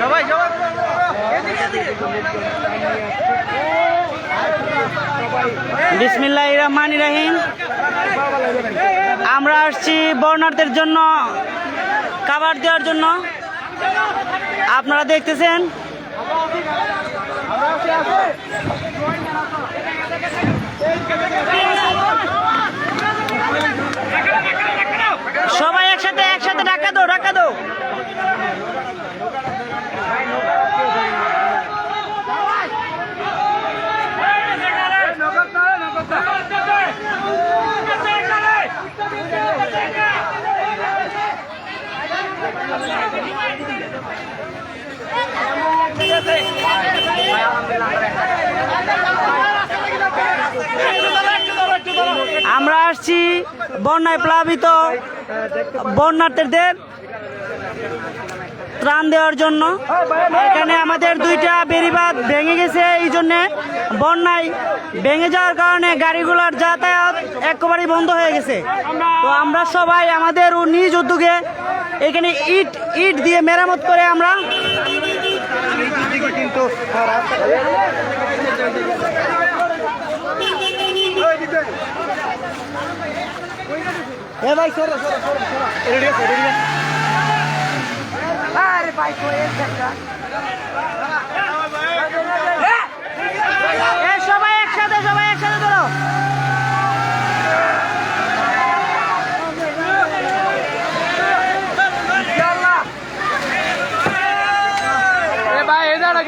সবাই সবাই। বিসমিল্লাহ রহমান রাহিম আমরা আসছি বর্ণার্থের জন্য, খাবার দেওয়ার জন্য। আপনারা দেখতেছেন? সবাই একসাথে একসাথে ডাকা দো ডাকা দো আমরা আসছি বন্যায় প্লাবিত বন্যার্থীদের ত্রাণ দেওয়ার জন্য। এখানে আমাদের দুইটা বেরিবাদ ভেঙে গেছে, এই জন্যে বন্যায় ভেঙে যাওয়ার কারণে গাড়িগুলোর যাতায়াত একেবারেই বন্ধ হয়ে গেছে। তো আমরা সবাই আমাদের নিজ উদ্যোগে এখানে ইট ইট দিয়ে মেরামত করে আমরা এ ভাই সরো সরো সরো সরো। রেডি আছে রেডি আছে আরে ভাই কই একটা এ সবাই একসাথে সবাই একসাথে ধরো এ ভাই এই দাঁড়া কি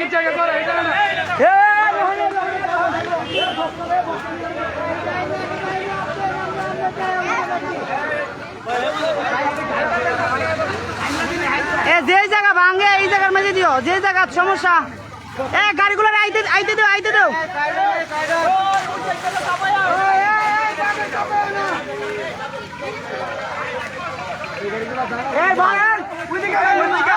জায়গা করো এই দাঁড়া এ যে জায়গা ভাঙে, এই জায়গার মাঝে দিও। যে জায়গা, সমস্যা। এ গাড়িগুলো আইতে আইতে দিও আইতে দিও এই ওইদিকে ওইদিকে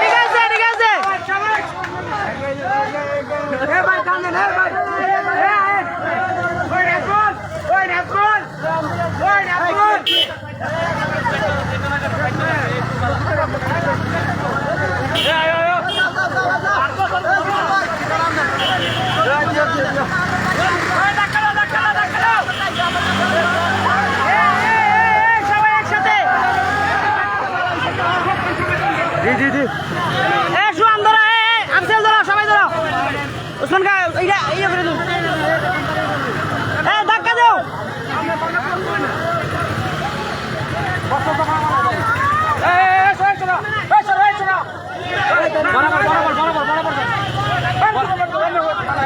ঠিক আছে ঠিক আছে এ ভাই কান্দেন এ ভাই এ ওই রাখুন ওই রাখুন ওই রাখুন সবাই একসাথে জি জি জি এ সুয়ান ধরো এ এ, আফসেল ধরো সবাই ধরো উসমান কা ইয়া ইয়া করে দিও এ ধাক্কা দাও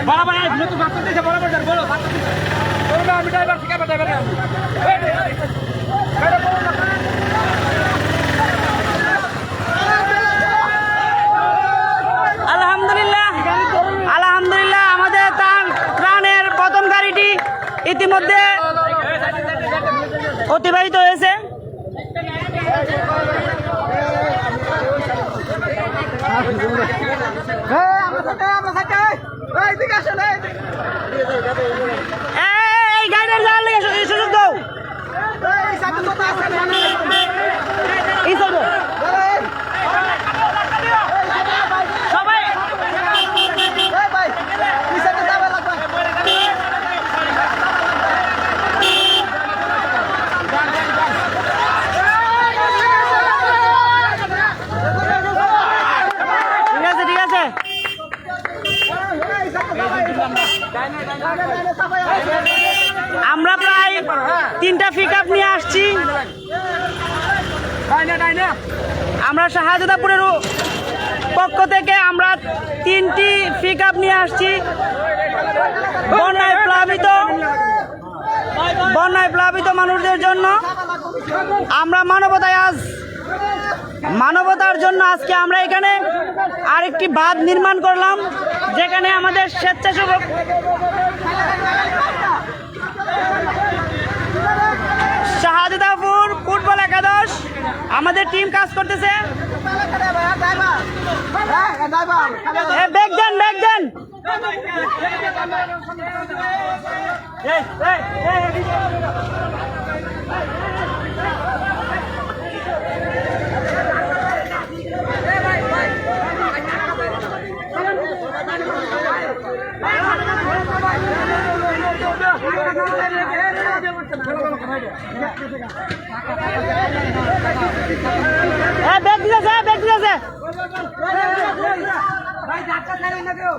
বরাবর এই নতুন বাচ্চা দিয়েছে বরাবর যান বলো বলো আমি ড্রাইভার শিখাবে ড্রাইভার আলহামদুলিল্লাহ আলহামদুলিল্লাহ আমাদের ত্রাণ ত্রাণের গাড়িটি ইতিমধ্যে অতিবাহিত হয়েছে। এ, এই গাড়িটার যাওয়ার লেগে সু- সুযোগ দাও এই সাইডে। সবাই ঠিক আছে ঠিক আছে আমরা প্রায় তিনটা পিক আপ নিয়ে আসছি। আমরা শাহজাদাপুরের পক্ষ থেকে আমরা তিনটি পিক আপ নিয়ে আসছি। বন্যায় প্লাবিত বন্যায় প্লাবিত মানুষদের জন্য। আমরা মানবতায় আজ মানবতার জন্য আজকে আমরা এখানে আরেকটি বাঁধ নির্মাণ করলাম। যেখানে আমাদের স্বেচ্ছাসেবক শাহাদাপুর ফুটবল একাদশ আমাদের টিম কাজ করতেছে। ব্যাগ দেন ব্যাগ এ ব্যাগ দিতেছে ব্যাগ দিতেছে ভাই যাত্রা ছাড়েন না কেউ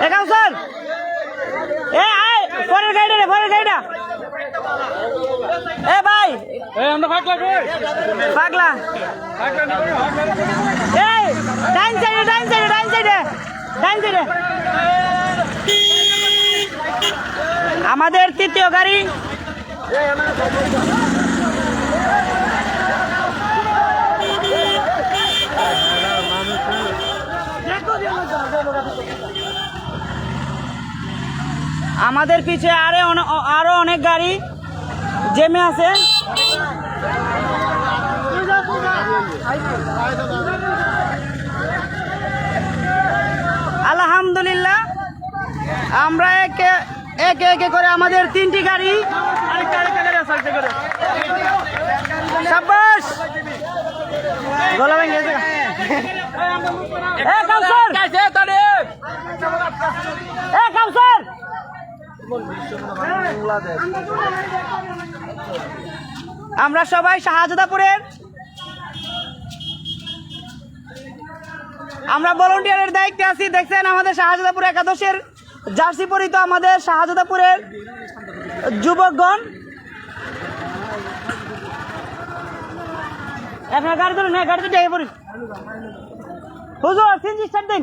এ কাউসার এ আয় পরের গাড়িটা রে পরের গাড়িটা এ ভাই। পাগলা এই ডাইন সাইডে ডাইন সাইডে ডাইন সাইডে ডাইন সাইডে। আমাদের তৃতীয় গাড়ি। আমাদের পিছে আরে আরও অনেক গাড়ি। জেমে আছে? আলহামদুলিল্লাহ। আমরা একে একে একে করে আমাদের তিনটি গাড়ি। সাব্বাস! আমরা সবাই শাহজাদাপুরের। আমরা ভলেন্টিয়ারের দায়িত্বে আছি, দেখছেন আমাদের শাহজাদাপুর একাদশের জার্সি পরিত আমাদের শাহজাদাপুরের যুবকগণ। আপনার গাড়ি ধরুন হ্যাঁ গাড়িতে ডেকে পড়ি হুজুর সিনজি স্টার্ট দিন।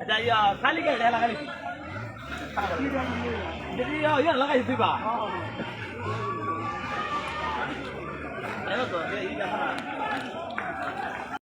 अच्छा ये खाली क्या है लगा ली ये ये लगा इसी पा हेलो तो ये ये